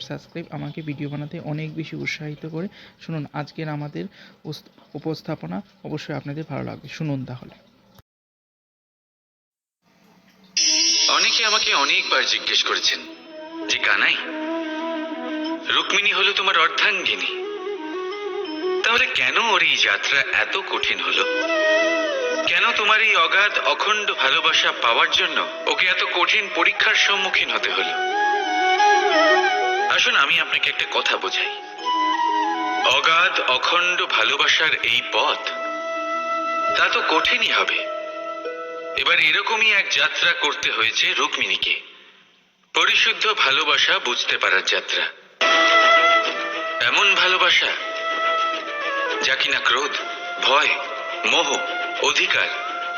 Subscribe আমাকে video বানাতে অনেক বেশি উৎসাহিত করে। শুনুন, আজকের আমাদের উপস্থাপনা অবশ্যই আপনাদের ভালো লাগবে। শুনুন তাহলে। অনেকে আমাকে অনেকবার জিজ্ঞেস করেছেন, যে কানাই, রুক্মিণী হলো তোমার অর্ধাঙ্গিনী। তাহলে কেন ওর এই যাত্রা এত কঠিন হলো? কেন তোমার এই অগাধ, অখণ্ড ভালোবাসা পাওয়ার জন্য ওকে এত কঠিন পরীক্ষার সম্মুখীন হতে হলো? আসুন, আমি আপনাকে একটা কথা বোঝাই। অগাধ, অখণ্ড ভালোবাসার এই পথ, তা তো কঠিনই হবে। এবার এরকমই এক যাত্রা করতে হয়েছে রুক্মিণীকে। পরিশুদ্ধ ভালোবাসা বুঝতে পারার যাত্রা। এমন ভালোবাসা, যা কিনা ক্রোধ, ভয়, মোহ, অধিকার,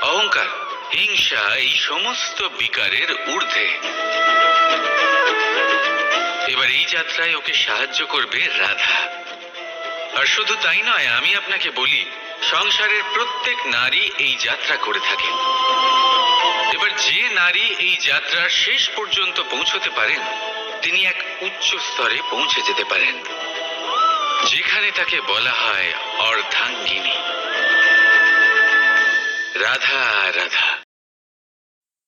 অহংকার, হিংসা, এই সমস্ত বিকারের ঊর্ধ্বে। যাত্রায় ওকে সাহায্য করবে রাধা। আর শুধু তাই নয়, আমি আপনাকে বলি, সংসারের প্রত্যেক নারী এই যাত্রা করে থাকেন। এবার যে নারী এই যাত্রার শেষ পর্যন্ত পৌঁছতে পারেন, তিনি এক উচ্চ স্তরে পৌঁছে যেতে পারেন, যেখানে তাকে বলা হয় অর্ধাঙ্গিনী। রাধা রাধা।